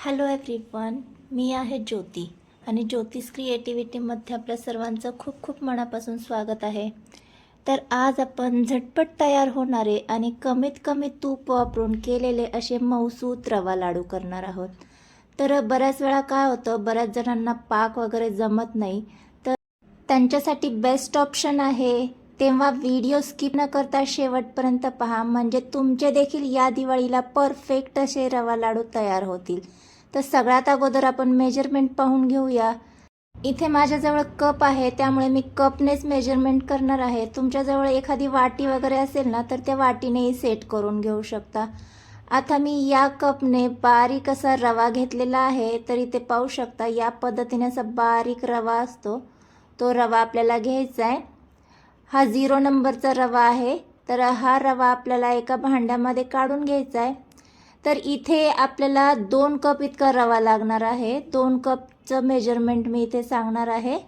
Hello everyone मी आहे ज्योती आणि ज्योतिष क्रिएटिव्हिटीमध्ये आपल्या सर्वांचं खूप खूप मनापासून स्वागत आहे. तर आज आपण झटपट तयार होणारे आणि कमीत कमी तूप वापरून केलेले असे मऊसूत रवा लाडू करणार आहोत. तर बऱ्याच वेळा काय होतं बऱ्याच जणांना पाक वगैरे जमत नाही तर त्यांच्यासाठी बेस्ट ऑप्शन आहे. तेव्हा व्हिडिओ स्किप न करता शेवटपर्यंत पहा म्हणजे तुमचे देखील या दिवाळीला परफेक्ट असे रवा लाडू तयार होतील. तर सगळ्यात अगोदर आपण मेजरमेंट पाहून घेऊया. इथे माझ्याजवळ कप आहे त्यामुळे मी कपनेच मेजरमेंट करणार आहे. तुमच्याजवळ एखादी वाटी वगैरे असेल ना तर त्या वाटीनेही सेट करून घेऊ शकता. आता मी या कपने बारीक असा रवा घेतलेला आहे तर इथे पाहू शकता या पद्धतीने असा बारीक रवा असतो. तो रवा आपल्याला घ्यायचा आहे. हा झिरो नंबरचा रवा आहे तर हा रवा आपल्याला एका भांड्यामध्ये काढून घ्यायचा आहे. तर इथे आपल्याला दोन कप इतका रवा लागणार आहे. दोन कपचं मेजरमेंट मी इथे सांगणार आहे.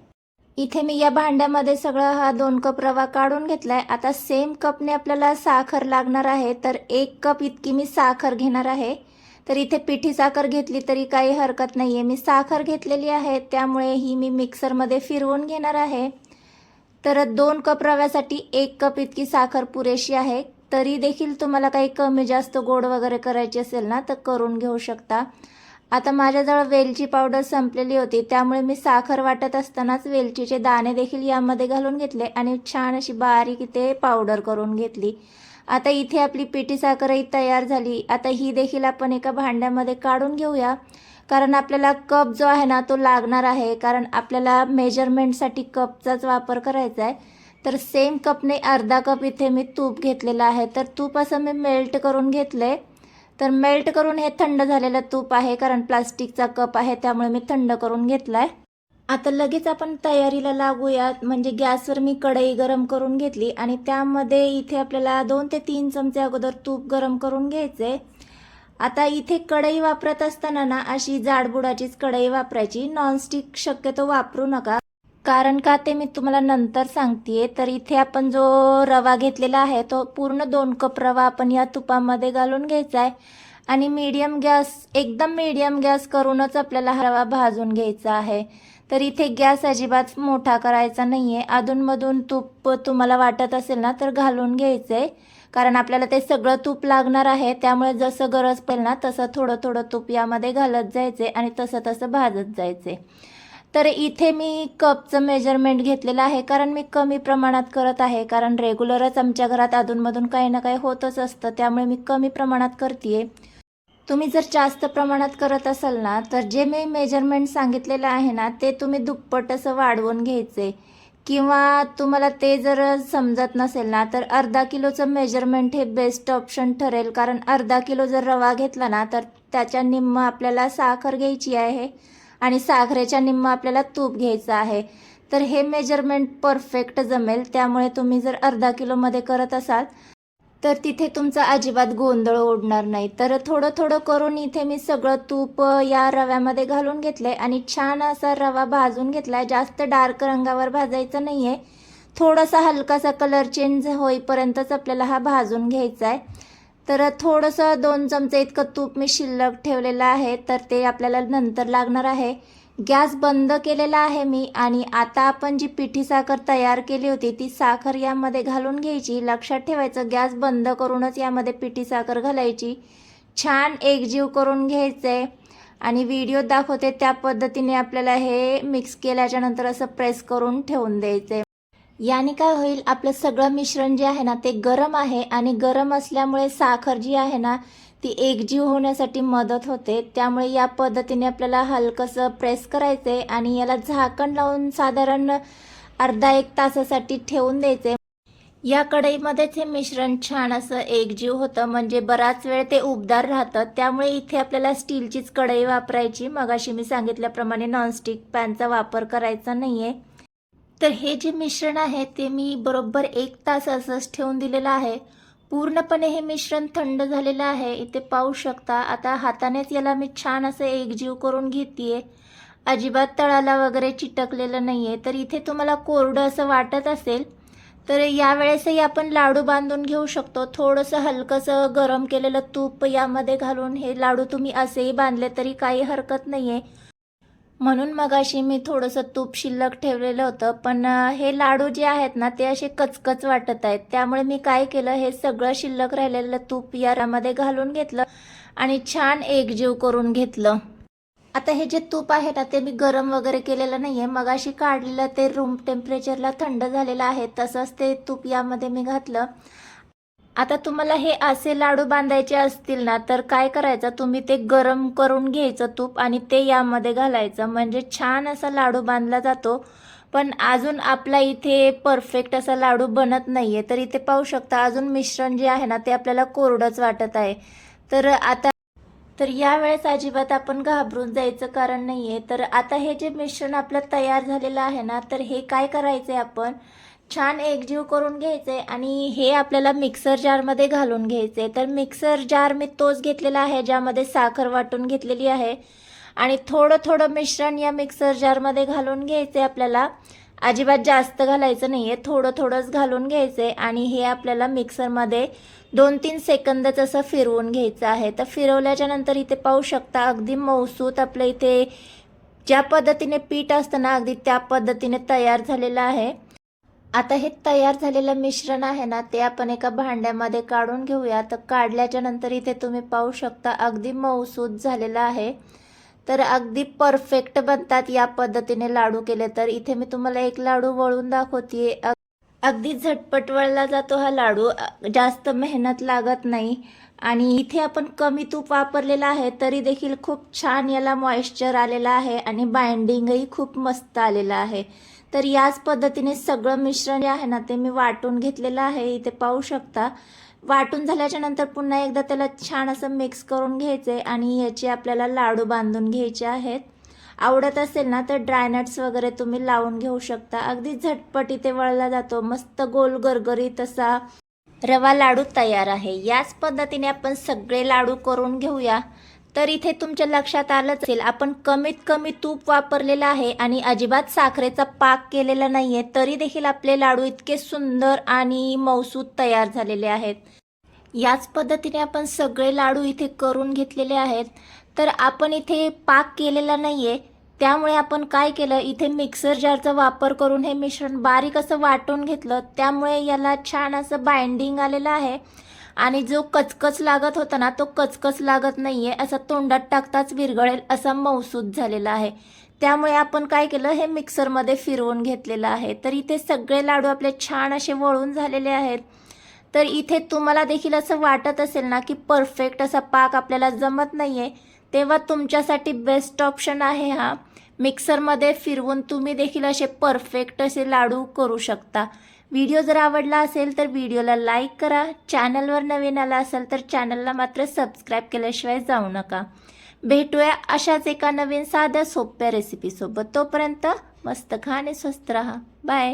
इथे मी या भांड्यामध्ये सगळा हा दोन कप रवा काढून घेतलाय. आता सेम कपने आपल्याला साखर लागणार आहे. तर एक कप इतकी मी साखर घेणार आहे. तर इथे पिठी साखर घेतली तरी काही हरकत नाही आहे मी साखर घेतलेली आहे. त्यामुळे ही मी मिक्सरमध्ये फिरवून घेणार आहे. तर दोन कप रव्यासाठी एक कप इतकी साखर पुरेशी आहे. तरी देखील तुम्हाला काही कमी जास्त गोड वगैरे करायची असेल ना तर करून घेऊ शकता. आता माझ्याजवळ वेलची पावडर संपलेली होती त्यामुळे मी साखर वाटत असतानाच वेलचीचे दाणे देखील यामध्ये घालून घेतले आणि छान अशी बारीक इथे पावडर करून घेतली. आता इथे आपली पिठी साखरही तयार झाली. आता ही देखील आपण एका भांड्यामध्ये काढून घेऊया. कारण आपल्याला कप जो आहे ना तो लागणार आहे. कारण आपल्याला मेजरमेंटसाठी कपचाच वापर करायचा आहे. तर सेम कपने अर्धा कप इथे मी तूप घेतलेलं आहे. तर तूप असं मी मेल्ट करून घेतले तर मेल्ट करून हे थंड झालेलं तूप आहे कारण प्लास्टिकचा कप आहे त्यामुळे मी थंड करून घेतला आहे आता लगेच आपण तयारीला लागूयात म्हणजे गॅसवर मी कढई गरम करून घेतली आणि त्यामध्ये इथे आपल्याला दोन ते तीन चमचे अगोदर तूप गरम करून घ्यायचे. आता इथे कढई वापरत असताना ना अशी जाडबुडाचीच कढई वापरायची. नॉनस्टिक शक्यतो वापरू नका. कारण का ते मी तुम्हाला नंतर सांगते तर इथे आपण जो रवा घेतलेला आहे तो पूर्ण दोन कप रवा आपण या तुपामध्ये घालून घ्यायचा आहे आणि मीडियम गॅस एकदम मीडियम गॅस करूनच आपल्याला हा रवा भाजून घ्यायचा आहे. तर इथे गॅस अजिबात मोठा करायचा नाही आहे अधूनमधून तूप तुम्हाला वाटत असेल ना तर घालून घ्यायचं आहे कारण आपल्याला ते सगळं तूप लागणार आहे त्यामुळे जसं गरज पडेल ना तसं थोडं थोडं तूप यामध्ये घालत जायचे आणि तसं तसं भाजत जायचे तर इथे मी कपचं मेजरमेंट घेतलेलं आहे कारण मी कमी प्रमाणात करत आहे कारण रेग्युलरच आमच्या घरात अधूनमधून काही ना काही होतच असतं त्यामुळे मी कमी प्रमाणात करते तुम्ही जर जास्त प्रमाणात करत असाल ना तर जे मी मेजरमेंट सांगितलेलं आहे ना ते तुम्ही दुप्पट असं वाढवून घ्यायचे. किंवा तुम्हाला ते जर समजत नसेल ना तर अर्धा किलोचं मेजरमेंट हे बेस्ट ऑप्शन ठरेल कारण अर्धा किलो जर रवा घेतला ना तर त्याच्या निम्म आपल्याला साखर घ्यायची आहे. आणि साखरेच्या निम्म आपल्याला तूप घ्यायचं आहे. तर हे मेजरमेंट परफेक्ट जमेल. त्यामुळे तुम्ही जर अर्धा किलोमध्ये करत असाल तर तिथे तुमचा अजिबात गोंधळ ओढणार नाही. तर थोडं थोडं करून इथे मी सगळं तूप या रव्यामध्ये घालून घेतले आणि छान असा रवा भाजून घेतलाय जास्त डार्क रंगावर भाजायचं नाही आहे थोडासा हलकासा कलर चेंज होईपर्यंतच आपल्याला हा भाजून घ्यायचा आहे तर थोडंसं दोन चमचे इतकं तूप मी शिल्लक ठेवलेलं आहे तर ते आपल्याला नंतर लागणार आहे. गॅस बंद केलेला आहे मी आणि आता आपण जी पिठी साखर तयार केली होती ती साखर यामध्ये घालून घ्यायची. लक्षात ठेवायचं गॅस बंद करूनच यामध्ये पिठी साखर घालायची. छान एकजीव करून घ्यायचे आणि व्हिडिओ दाखवते त्या पद्धतीने आपल्याला हे मिक्स केल्याच्यानंतर असं प्रेस करून ठेवून द्यायचं याने काय होईल? आपलं सगळं मिश्रण जे आहे ना ते गरम आहे आणि गरम असल्यामुळे साखर जी आहे ना ती एकजीव होण्यासाठी मदत होते. त्यामुळे या पद्धतीने आपल्याला हलकंसं प्रेस करायचं आहे आणि याला झाकण लावून साधारण अर्धा एक तासासाठी ठेवून द्यायचे या कढईमध्येच हे मिश्रण छान असं एकजीव होतं. म्हणजे बराच वेळ ते उबदार राहतं. त्यामुळे इथे आपल्याला स्टीलचीच कढई वापरायची. मगाशी मी सांगितल्याप्रमाणे नॉनस्टिक पॅनचा वापर करायचा नाही आहे तर हे जे मिश्रण आहे ते मी बरोबर एक तास असंच ठेवून दिलेलं आहे. पूर्णपणे हे मिश्रण थंड झालेलं आहे. इथे पाहू शकता आता हातानेच याला मी छान असं एकजीव करून घेते अजिबात तळाला वगैरे चिटकलेलं नाही आहे तर इथे तुम्हाला कोरडं असं वाटत असेल तर यावेळेसही आपण लाडू बांधून घेऊ शकतो. थोडंसं हलकंसं गरम केलेलं तूप यामध्ये घालून हे लाडू तुम्ही असेही बांधले तरी काही हरकत नाही आहे म्हणून मगाशी मी थोडंसं तूप शिल्लक ठेवलेलं होतं पण हे लाडू जे आहेत ना ते असे कचकच वाटत आहेत. त्यामुळे मी काय केलं हे सगळं शिल्लक राहिलेलं तूप यारामध्ये घालून घेतलं आणि छान एकजीव करून घेतलं. आता हे जे तूप आहे ना ते मी गरम वगैरे केलेलं नाही आहे मगाशी काढलेलं ते रूम टेम्परेचरला थंड झालेलं आहे तसंच ते तूप यामध्ये मी घातलं. आता तुम्हाला हे असे लाडू बांधायचे असतील ना तर काय करायचं? तुम्ही ते गरम करून घ्यायचं तूप आणि ते यामध्ये घालायचं. म्हणजे छान असा लाडू बांधला जातो. पण अजून आपला इथे परफेक्ट असा लाडू बनत नाही आहे तर इथे पाहू शकता अजून मिश्रण जे आहे ना ते आपल्याला कोरडंच वाटत आहे. तर आता तर यावेळेस अजिबात आपण घाबरून जायचं कारण नाही आहे तर आता हे जे मिश्रण आपलं तयार झालेलं आहे ना तर हे काय करायचं आहे आपण? छान एकजीव करून घ्यायचे आणि हे आपल्याला मिक्सर जारमध्ये घालून घ्यायचे. तर मिक्सर जार मी तोच घेतलेला आहे ज्यामध्ये साखर वाटून घेतलेली आहे. आणि थोडं थोडं मिश्रण या मिक्सर जारमध्ये घालून घ्यायचे आपल्याला. अजिबात जास्त घालायचं नाही आहे थोडं थोडंच घालून घ्यायचे आणि हे आपल्याला मिक्सरमध्ये दोन तीन सेकंदच असं फिरवून घ्यायचं आहे. तर फिरवल्याच्या नंतर इथे पाहू शकता अगदी मौसूत आपलं इथे ज्या पद्धतीने पीठ असतं ना अगदी त्या पद्धतीने तयार झालेलं आहे. आता हे तयार झालेलं मिश्रण आहे ना ते आपण एका भांड्यामध्ये काढून घेऊया. तर काढल्याच्या नंतर इथे तुम्ही पाहू शकता अगदी मऊसूद झालेलं आहे. तर अगदी परफेक्ट बनतात या पद्धतीने लाडू केले तर. इथे मी तुम्हाला एक लाडू वळून दाखवते अगदी झटपट वळला जातो हा लाडू. जास्त मेहनत लागत नाही. आणि इथे आपण कमी तूप वापरलेलं आहे तरी देखील खूप छान याला मॉइश्चर आलेलं आहे आणि बाइंडिंगही खूप मस्त आलेलं आहे. तर याच पद्धतीने सगळं मिश्रण जे आहे ना ते मी वाटून घेतलेलं आहे. इथे पाहू शकता. वाटून झाल्याच्यानंतर पुन्हा एकदा त्याला छान असं मिक्स करून घ्यायचे आणि याचे आपल्याला लाडू बांधून घ्यायचे आहेत. आवडत असेल ना तर ड्रायनट्स वगैरे तुम्ही लावून घेऊ शकता. अगदी झटपट इथे वळला जातो. मस्त गोल गरगरीत असा रवा लाडू तयार आहे. याच पद्धतीने आपण सगळे लाडू करून घेऊया. तर इथे तुमच्या लक्षात आलंच असेल आपण कमीत कमी तूप वापरलेलं आहे आणि अजिबात साखरेचा पाक केलेला नाहीये तरी देखील आपले लाडू इतके सुंदर आणि मौसूद तयार झालेले आहेत. याच पद्धतीने आपण सगळे लाडू इथे करून घेतलेले आहेत. तर आपण इथे पाक केलेला नाहीये त्यामुळे आपण काय केलं इथे मिक्सर जारचा वापर करून हे मिश्रण बारीक असं वाटून घेतलं त्यामुळे याला छान असं बाइंडिंग आलेलं आहे. आणि जो कचकच लागत होता ना तो कचकच लागत नाही आहे असा तोंडात टाकताच विरघळेल असा मौसूद झालेला आहे. त्यामुळे आपण काय केलं हे मिक्सरमध्ये फिरवून घेतलेलं आहे. तर इथे सगळे लाडू आपले छान असे वळून झालेले आहेत. तर इथे तुम्हाला देखील असं वाटत असेल ना की परफेक्ट असा पाक आपल्याला जमत नाही आहे तेव्हा तुमच्यासाठी बेस्ट ऑप्शन आहे हा. मिक्सरमध्ये फिरवून तुम्ही देखील असे परफेक्ट असे लाडू करू शकता. व्हिडिओ जर आवडला असेल तर व्हिडिओला लाईक करा. चॅनलवर नवीन आला असेल तर चॅनलला मात्र सबस्क्राईब केल्याशिवाय जाऊ नका. भेटूया अशाच एका नवीन साध्या सोप्या रेसिपीसोबत तोपर्यंत मस्त खा आणि स्वस्त राहा. बाय